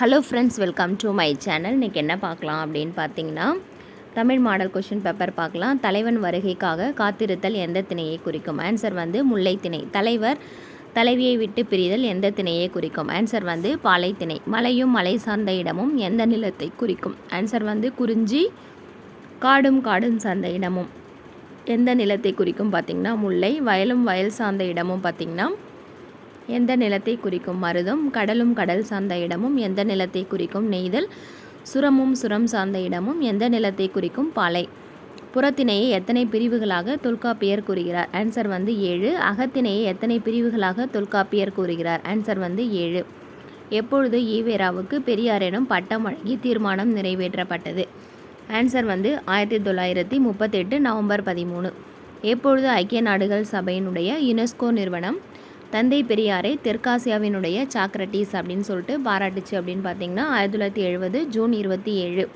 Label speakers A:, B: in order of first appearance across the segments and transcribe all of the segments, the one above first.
A: Hello friends welcome to my channel இன்றைக்கி என்ன பார்க்கலாம் அப்படின்னு பார்த்தீங்கன்னா தமிழ் மாடல் கொஷின் பேப்பர் பார்க்கலாம். தலைவன் வருகைக்காக காத்திருத்தல் எந்த திணையை குறிக்கும்? ஆன்சர் வந்து முல்லை திணை. தலைவர் தலைவியை விட்டு பிரிதல் எந்த திணையை குறிக்கும்? ஆன்சர் வந்து பாலை திணை. மலையும் மலை சார்ந்த இடமும் எந்த நிலத்தை குறிக்கும்? ஆன்சர் வந்து குறிஞ்சி காடும் காடும் சார்ந்த இடமும் எந்த நிலத்தை குறிக்கும்? பார்த்திங்கன்னா முல்லை. வயலும் வயல் சார்ந்த இடமும் பார்த்திங்கன்னா எந்த நிலத்தை குறிக்கும் மருதம் கடலும் கடல் சார்ந்த இடமும் எந்த நிலத்தை குறிக்கும் நெய்தல் சுரமும் சுரம் சார்ந்த இடமும் எந்த நிலத்தை குறிக்கும் பாலை. புறத்தினையை எத்தனை பிரிவுகளாக தொல்காப்பியர் கூறுகிறார்? ஆன்சர் வந்து ஏழு. அகத்தினையை எத்தனை பிரிவுகளாக தொல்காப்பியர் கூறுகிறார்? ஆன்சர் வந்து ஏழு. எப்பொழுது ஈவேராவுக்கு பெரியாரிடம் பட்டம் வழங்கி தீர்மானம் நிறைவேற்றப்பட்டது? ஆன்சர் வந்து ஆயிரத்தி தொள்ளாயிரத்தி முப்பத்தெட்டு நவம்பர் பதிமூணு. எப்பொழுது ஐக்கிய நாடுகள் சபையினுடைய யுனெஸ்கோ நிறுவனம் தந்தை பெரியாரை தெற்காசியாவினுடைய சாக்ரட்டிஸ் அப்படின்னு சொல்லிட்டு பாராட்டுச்சு அப்படின்னு பார்த்தீங்கன்னா ஆயிரத்தி தொள்ளாயிரத்தி எழுபது ஜூன் இருபத்தி ஏழு.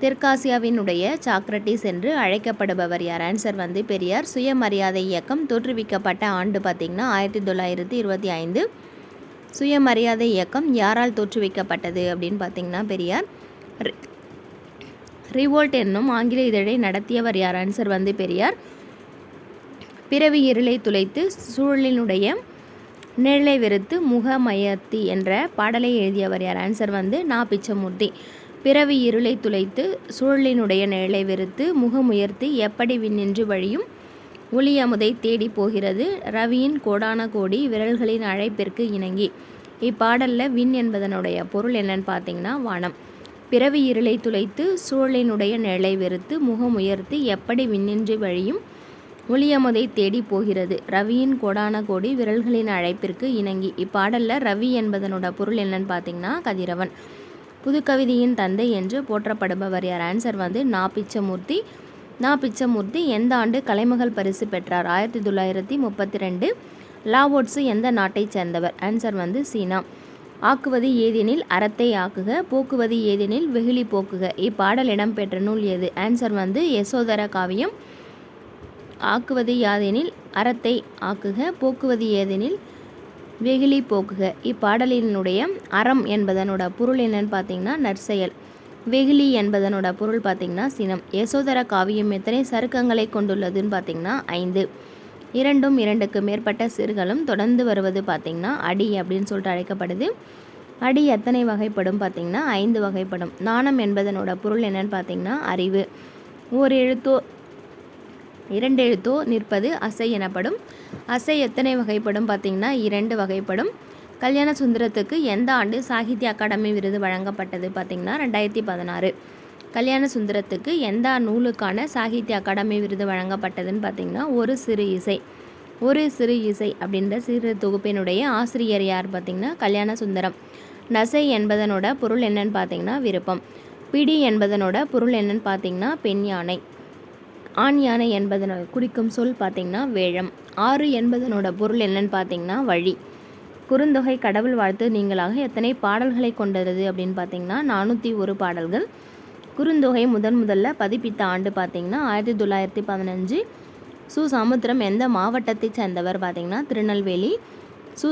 A: தெற்காசியாவினுடைய சாக்ரட்டிஸ் என்று அழைக்கப்படுபவர் யார்? ஆன்சர் வந்து பெரியார். சுயமரியாதை இயக்கம் தோற்றுவிக்கப்பட்ட ஆண்டு பார்த்திங்கன்னா ஆயிரத்தி தொள்ளாயிரத்தி இருபத்தி ஐந்து. சுயமரியாதை இயக்கம் யாரால் தோற்றுவிக்கப்பட்டது அப்படின்னு பார்த்தீங்கன்னா பெரியார். ரிவோல்ட் என்னும் ஆங்கில இதழை நடத்தியவர் யார்? ஆன்சர் வந்து பெரியார். பிறவி இருளை துளைத்து சூழலினுடைய நிழலை வெறுத்து முகமயத்தி என்ற பாடலை எழுதியவர் யார்? ஆன்சர் வந்து நா. பிச்சமூர்த்தி. பிறவி இருளை துளைத்து சூழலினுடைய நிழலை வெறுத்து முகமுயர்த்தி எப்படி விண்ணின்று வழியும்? ஒளியமுதை தேடி போகிறது. ரவியின் கோடான கோடி விரல்களின் அழைப்பிற்கு இணங்கி. இப்பாடலில் விண் என்பதனுடைய பொருள் என்னன்னு பார்த்தீங்கன்னா வானம். பிறவி இருளை துளைத்து சூழலினுடைய நிழலை வெறுத்து முகமுயர்த்தி எப்படி விண்ணின்று வழியும்? ஒளியமுதை தேடி போகிறது. ரவியின் கோடான கோடி விரல்களின் அழைப்பிற்கு இணங்கி. இப்பாடலில் ரவி என்பதனோட பொருள் என்னன்னு பார்த்தீங்கன்னா கதிரவன். புதுக்கவிதையின் தந்தை என்று போற்றப்படுபவர் யார்? ஆன்சர் வந்து நா பிச்சமூர்த்தி. நா பிச்சமூர்த்தி எந்த ஆண்டு கலைமகள் பரிசு பெற்றார்? ஆயிரத்தி தொள்ளாயிரத்தி முப்பத்தி ரெண்டு லாவோட்ஸு எந்த நாட்டைச் சேர்ந்தவர்? ஆன்சர் வந்து சீனா. ஆக்குவது ஏதெனில் அறத்தை ஆக்குக போக்குவது ஏதெனில் வெகுளி போக்குக. இப்பாடல் இடம்பெற்ற நூல் எது? ஆன்சர் வந்து யசோதர காவியம். ஆக்குவது யாதெனில் அறத்தை ஆக்குக போக்குவது ஏதெனில் வெகுளி போக்குக. இப்பாடலினுடைய அறம் என்பதனோட பொருள் என்னன்னு பார்த்தீங்கன்னா நற்செயல். வெகுளி என்பதனோட பொருள் பார்த்தீங்கன்னா சினம். யசோதர காவியம் எத்தனை சருக்கங்களை கொண்டுள்ளதுன்னு பார்த்தீங்கன்னா ஐந்து. இரண்டும் இரண்டுக்கு மேற்பட்ட சிறுகளும் தொடர்ந்து வருவது பார்த்திங்கன்னா அடி அப்படின்னு சொல்லிட்டு அழைக்கப்படுது. அடி எத்தனை வகைப்படும் பார்த்திங்கன்னா ஐந்து வகைப்படும். நாணம் என்பதனோட பொருள் என்னன்னு பார்த்தீங்கன்னா அறிவு. ஓர் எழுத்தோ இரண்டெழுத்தோ நிற்பது அசை எனப்படும். அசை எத்தனை வகைப்படும் பார்த்திங்கன்னா இரண்டு வகைப்படும். கல்யாண சுந்தரத்துக்கு எந்த ஆண்டு சாகித்ய அகாடமி விருது வழங்கப்பட்டது பார்த்திங்கன்னா ரெண்டாயிரத்தி பதினாறு. கல்யாண சுந்தரத்துக்கு எந்த நூலுக்கான சாகித்ய அகாடமி விருது வழங்கப்பட்டதுன்னு பார்த்தீங்கன்னா ஒரு சிறு இசை. ஒரு சிறு இசை அப்படின்ற சிறு தொகுப்பினுடைய ஆசிரியர் யார் பார்த்திங்கன்னா கல்யாண சுந்தரம். நசை என்பதனோட பொருள் என்னன்னு பார்த்திங்கன்னா விருப்பம். பிடி என்பதனோட பொருள் என்னன்னு பார்த்திங்கன்னா பெண் யானை. ஆண் யானை என்பதனை குறிக்கும் சொல் பார்த்திங்கன்னா வேழம். ஆறு என்பதனோட பொருள் என்னன்னு பார்த்தீங்கன்னா வழி. குறுந்தொகை கடவுள் வாழ்த்து நீங்களாக எத்தனை பாடல்களை கொண்டது அப்படின்னு பார்த்தீங்கன்னா நானூற்றி ஒரு பாடல்கள். குறுந்தொகை முதன் முதல்ல பதிப்பித்த ஆண்டு பார்த்திங்கன்னா ஆயிரத்தி தொள்ளாயிரத்தி பதினஞ்சு. சு. சமுத்திரம் எந்த மாவட்டத்தைச் சேர்ந்தவர் பார்த்திங்கன்னா திருநெல்வேலி. சு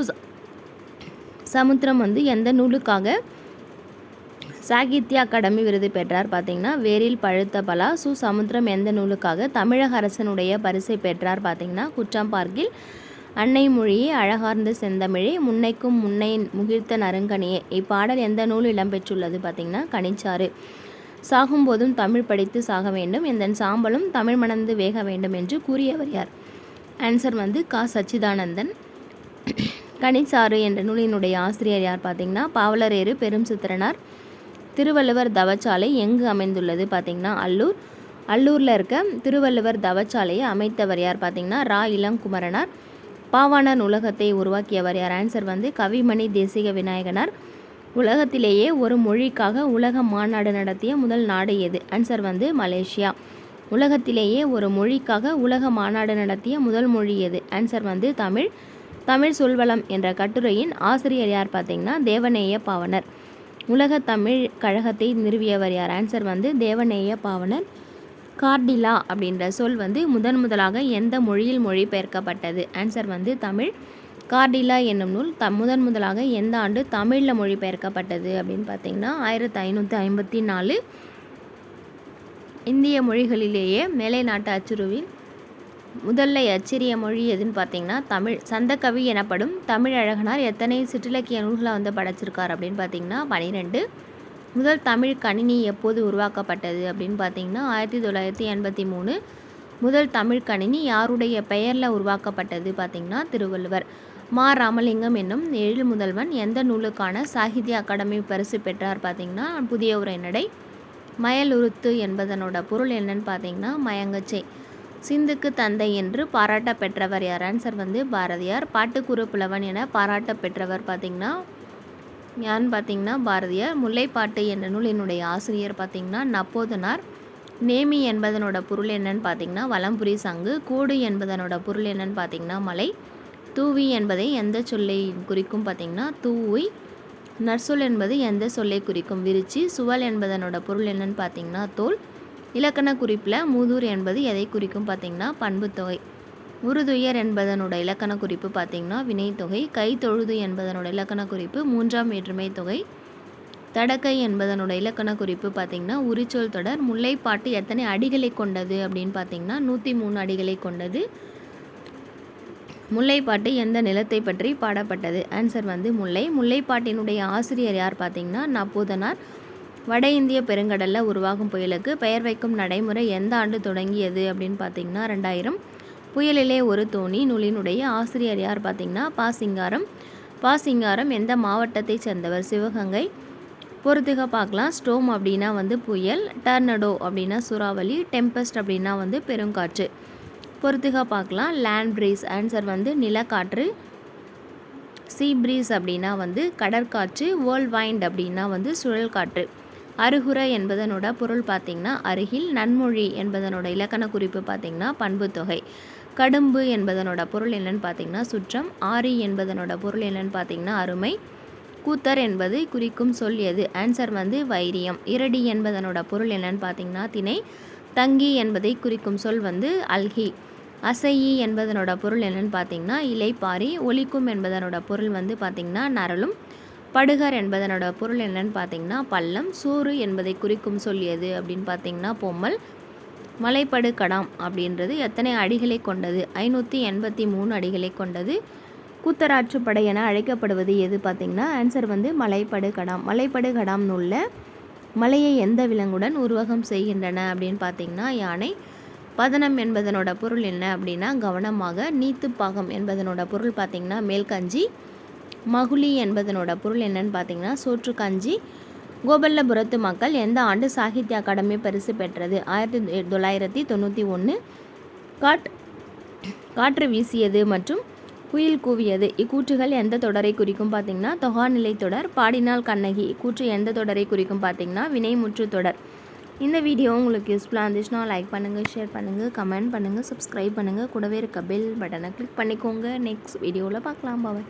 A: சமுத்திரம் வந்து எந்த நூலுக்காக சாகித்ய அகாடமி விருது பெற்றார். பார்த்தீங்கன்னா வேரில் பழுத்த பலா சு சமுத்திரம் எந்த நூலுக்காக தமிழக அரசனுடைய பரிசை பெற்றார் பார்த்தீங்கன்னா குற்றம்பார்க்கில் அன்னை மொழியே அழகார்ந்த செந்தமிழே முன்னைக்கும் முன்னை முகிர்த்த நறுங்கனியே இப்பாடல் எந்த நூல் இடம்பெற்றுள்ளது பார்த்தீங்கன்னா கனிச்சாறு. சாகும்போதும் தமிழ் படித்து சாக வேண்டும். எந்த சாம்பலும் தமிழ் மணந்து வேக வேண்டும் என்று கூறியவர் யார்? ஆன்சர் வந்து கா. சச்சிதானந்தன். கனிச்சாறு என்ற நூலினுடைய ஆசிரியர் யார் பார்த்தீங்கன்னா பாவலரேறு பெரும் சித்திரனார். திருவள்ளுவர் தவச்சாலை எங்கு அமைந்துள்ளது பார்த்தீங்கன்னா அல்லூர். அல்லூரில் இருக்க திருவள்ளுவர் தவச்சாலையை அமைத்தவர் யார் பார்த்தீங்கன்னா ரா. இளங்குமரனார். பாவாணர் உலகத்தை உருவாக்கியவர் யார்? ஆன்சர் வந்து கவிமணி தேசிக விநாயகனார். உலகத்திலேயே ஒரு மொழிக்காக உலக மாநாடு நடத்திய முதல் நாடு எது? ஆன்சர் வந்து மலேசியா. உலகத்திலேயே ஒரு மொழிக்காக உலக மாநாடு நடத்திய முதல் மொழி எது? ஆன்சர் வந்து தமிழ். தமிழ் சொல்வளம் என்ற கட்டுரையின் ஆசிரியர் யார் பார்த்தீங்கன்னா தேவநேய பாவனர். உலக தமிழ் கழகத்தை நிறுவியவர் யார்? ஆன்சர் வந்து தேவநேய பாவனர் கார்டிலா அப்படின்ற சொல் வந்து முதன் முதலாக எந்த மொழியில் மொழிபெயர்க்கப்பட்டது? ஆன்சர் வந்து தமிழ் கார்டிலா என்னும் நூல் த முதன் முதலாக எந்த ஆண்டு தமிழில் மொழிபெயர்க்கப்பட்டது அப்படின்னு பார்த்தீங்கன்னா ஆயிரத்தி ஐநூற்றி ஐம்பத்தி நாலு இந்திய மொழிகளிலேயே மேலை நாட்டு அச்சுருவின் முதல்ல அச்சிறிய மொழி எதுன்னு பார்த்தீங்கன்னா தமிழ். சந்தக்கவி எனப்படும் தமிழ் அழகனார் எத்தனை சிற்றிலக்கிய நூல்களை வந்து படைச்சிருக்கார் அப்படின்னு பார்த்தீங்கன்னா பனிரெண்டு. முதல் தமிழ் கணினி எப்போது உருவாக்கப்பட்டது அப்படின்னு பார்த்தீங்கன்னா ஆயிரத்தி தொள்ளாயிரத்தி எண்பத்தி மூணு. முதல் தமிழ் கணினி யாருடைய பெயரில் உருவாக்கப்பட்டது பார்த்தீங்கன்னா திருவள்ளுவர். மா. ராமலிங்கம் என்னும் எழில் முதல்வன் எந்த நூலுக்கான சாகித்ய அகாடமி பரிசு பெற்றார் பார்த்தீங்கன்னா புதிய உரைநடை. மயலுருத்து என்பதனோட பொருள் என்னன்னு பார்த்தீங்கன்னா மயங்கச்சை. சிந்துக்கு தந்தை என்று பாராட்ட பெற்றவர் யார் ஆன்சர் வந்து பாரதியார். பாட்டுக்குறு புலவன் என பாராட்ட பெற்றவர் பார்த்திங்கன்னா யான்னு பார்த்தீங்கன்னா பாரதியார். முல்லைப்பாட்டு என்ற நூலினுடைய ஆசிரியர் பார்த்திங்கன்னா நப்போதனார். நேமி என்பதனோட பொருள் என்னன்னு பார்த்தீங்கன்னா வலம்புரி சங்கு. கூடு என்பதனோட பொருள் என்னன்னு பார்த்தீங்கன்னா மலை. தூவி என்பதை எந்த சொல்லை குறிக்கும் பார்த்தீங்கன்னா தூவி நற்சொல் என்பது எந்த சொல்லை குறிக்கும்? விரிச்சி. சுவல் என்பதனோட பொருள் என்னன்னு பார்த்தீங்கன்னா தோல். இலக்கண குறிப்பில் மூதூர் என்பது எதை குறிக்கும் பார்த்தீங்கன்னா பண்புத்தொகை உருதுயர் என்பதனோட இலக்கண குறிப்பு பார்த்தீங்கன்னா வினைத்தொகை கை தொழுது என்பதனோட இலக்கண குறிப்பு மூன்றாம் வேற்றுமை தொகை. தடக்கை என்பதனோட இலக்கண குறிப்பு பார்த்தீங்கன்னா உரிச்சொல் தொடர். முல்லைப்பாட்டு எத்தனை அடிகளை கொண்டது அப்படின்னு பார்த்தீங்கன்னா நூற்றி மூணு அடிகளை கொண்டது. முல்லைப்பாட்டு எந்த நிலத்தை பற்றி பாடப்பட்டது? ஆன்சர் வந்து முல்லை. முல்லைப்பாட்டினுடைய ஆசிரியர் யார் பார்த்தீங்கன்னா நப்பூதனார் வட இந்திய பெருங்கடலில் உருவாகும் புயலுக்கு பெயர் வைக்கும் நடைமுறை எந்த ஆண்டு தொடங்கியது அப்படின்னு பார்த்தீங்கன்னா ரெண்டாயிரம். புயலிலே ஒரு தோணி நூலினுடைய ஆசிரியர் யார் பார்த்தீங்கன்னா பாசிங்காரம் பாசிங்காரம் எந்த மாவட்டத்தை சேர்ந்தவர்? சிவகங்கை. பொறுத்துக பார்க்கலாம் ஸ்டோம் அப்படின்னா வந்து புயல் டர்னடோ அப்படின்னா சூறாவளி டெம்பஸ்ட் அப்படின்னா வந்து பெருங்காற்று. பொறுத்துக பார்க்கலாம் லேண்ட் ப்ரீஸ் ஆன்சர் வந்து நிலக்காற்று. சீ ப்ரீஸ் அப்படின்னா வந்து கடற்காற்று. வேர்ல்ட் வைண்ட் அப்படின்னா வந்து சுழல் காற்று அருகுற என்பதனோட பொருள் பார்த்திங்கன்னா அருகில் நன்மொழி என்பதனோட இலக்கண குறிப்பு பார்த்திங்கன்னா பண்புத்தொகை கடும்பு என்பதனோட பொருள் என்னன்னு பார்த்தீங்கன்னா சுற்றம். ஆரி என்பதனோட பொருள் என்னன்னு பார்த்திங்கன்னா அருமை. கூத்தர் என்பது குறிக்கும் சொல் எது? ஆன்சர் வந்து வைரியம். இரடி என்பதனோட பொருள் என்னன்னு பார்த்தீங்கன்னா திணை. தங்கி என்பதை குறிக்கும் சொல் வந்து அல்கி. அசையி என்பதனோட பொருள் என்னன்னு பார்த்தீங்கன்னா இலைப்பாரி. ஒலிக்கும் என்பதனோட பொருள் வந்து பார்த்திங்கன்னா நரலும். படுகர் என்பதனோட பொருள் என்னன்னு பார்த்தீங்கன்னா பள்ளம். சூறு என்பதை குறிக்கும் சொல்லியது அப்படின்னு பார்த்தீங்கன்னா பொம்மல். மலைப்படு கடாம் அப்படின்றது எத்தனை அடிகளை கொண்டது? ஐநூற்றி எண்பத்தி மூணு அடிகளை கொண்டது. கூத்தராற்று படை என அழைக்கப்படுவது எது பார்த்திங்கன்னா ஆன்சர் வந்து மலைப்படு கடாம். மலைப்படு நூலில் மலையை எந்த விலங்குடன் உருவகம் செய்கின்றன? அப்படின்னு பார்த்தீங்கன்னா யானை. பதனம் என்பதனோட பொருள் என்ன அப்படின்னா கவனமாக நீத்துப்பாகம் என்பதனோட பொருள் பார்த்திங்கன்னா மேல்கஞ்சி. மகுளி என்பதனோட பொருள் என்னன்னு பார்த்தீங்கன்னா சோற்று கஞ்சி. கோபல்லபுரத்து மக்கள் எந்த ஆண்டு சாகித்ய அகாடமி பரிசு பெற்றது? ஆயிரத்தி தொள்ளாயிரத்தி தொண்ணூற்றி ஒன்று காட் காற்று வீசியது மற்றும் குயில் கூவியது. இக்கூற்றுகள் எந்த தொடரை குறிக்கும் பார்த்தீங்கன்னா தொகாநிலை தொடர் பாடினால் கண்ணகி. இக்கூற்று எந்த தொடரை குறிக்கும் பார்த்தீங்கன்னா வினைமுற்று தொடர். இந்த வீடியோ உங்களுக்கு யூஸ்ஃபுல்லாக இருந்துச்சுன்னா லைக் பண்ணுங்கள் ஷேர் பண்ணுங்கள் கமெண்ட் பண்ணுங்கள் சப்ஸ்கிரைப் பண்ணுங்கள் கூடவே இருக்க பெல் பட்டனை கிளிக் பண்ணிக்கோங்க. நெக்ஸ்ட் வீடியோவில் பார்க்கலாம். பாவை